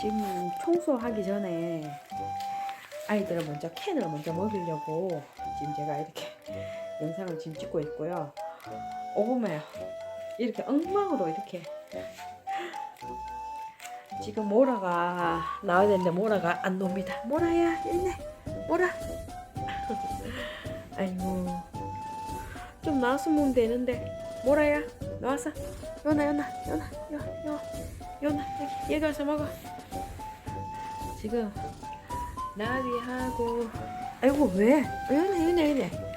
지금 청소하기 전에 아이들을 먼저 캔을 먼저 먹이려고 지금 제가 이렇게 영상을 지금 찍고 있고요. 오금에 이렇게 엉망으로 이렇게 지금 모라가 나와야 되는데 모라가 안 놉니다. 모라야 일네 모라. 아이고 좀 나왔으면 되는데 모라야 나와서 요나 요나 요나 요요 요나 여기 여기 와서 먹어. 지금 나비하고 아이고 왜? 요나 요나 요나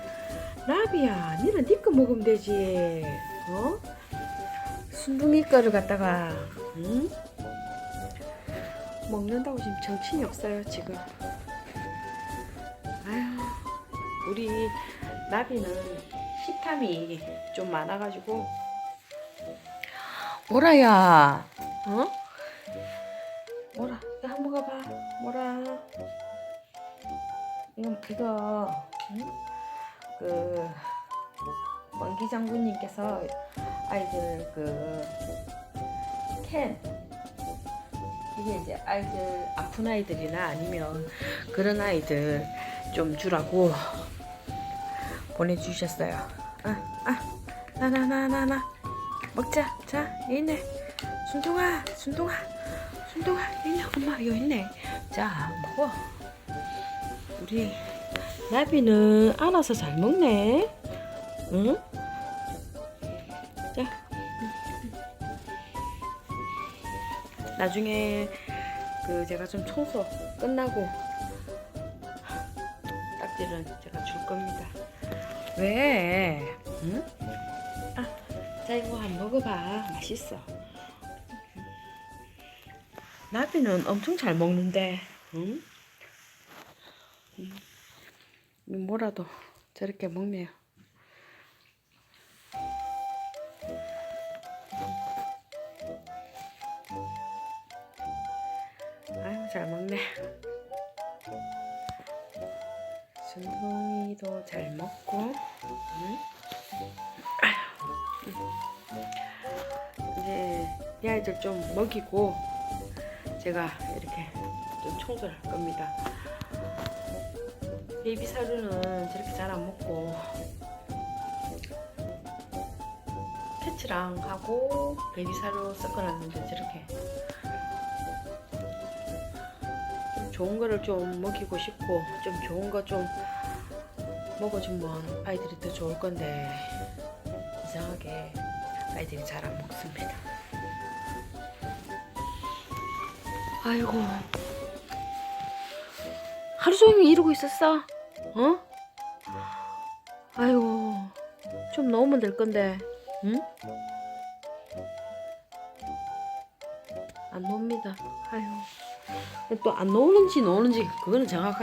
나비야 니는 니꺼 먹으면 되지 어? 순둥이 거를 갖다가 응? 먹는다고 지금 정신이 없어요 지금 아휴 우리 나비는 식탐이 좀 많아가지고 뭐라야 어? 뭐라 이거 한 번 가봐 뭐라 이거 이거 응? 그 원기 장군님께서 아이들 그 캔 이게 이제 아이들 아픈 아이들이나 아니면 그런 아이들 좀 주라고 보내주셨어요. 아, 아, 나, 나, 나, 나, 나. 먹자. 자, 여기 있네. 순둥아, 순둥아, 순둥아, 여기 있네. 엄마, 여기 있네. 자, 먹어. 우리 나비는 알아서 잘 먹네. 응? 자. 나중에 그 제가 좀 청소 끝나고 딱지는 제가 줄 겁니다. 왜? 응? 아, 자 이거 한번 먹어봐. 맛있어. 나비는 엄청 잘 먹는데, 응? 음, 뭐라도 저렇게 먹네요. 아유 잘 먹네. 순둥이도 잘 먹고. 응? 이 아이들 좀 먹이고 제가 이렇게 좀 청소를 할 겁니다. 베이비 사료는 저렇게 잘 안 먹고 캐치랑 하고 베이비 사료 섞어놨는데 저렇게 좀 좋은 거를 좀 먹이고 싶고 좀 좋은 거 좀 먹어주면 아이들이 더 좋을 건데 이상하게 아이들이 잘 안 먹습니다. 아이고 하루 종일 이러고 있었어? 어? 아이고 좀 넣으면 될 건데 응? 안 놉니다. 아유 또안 넣는지 넣는지 그거는 정확하.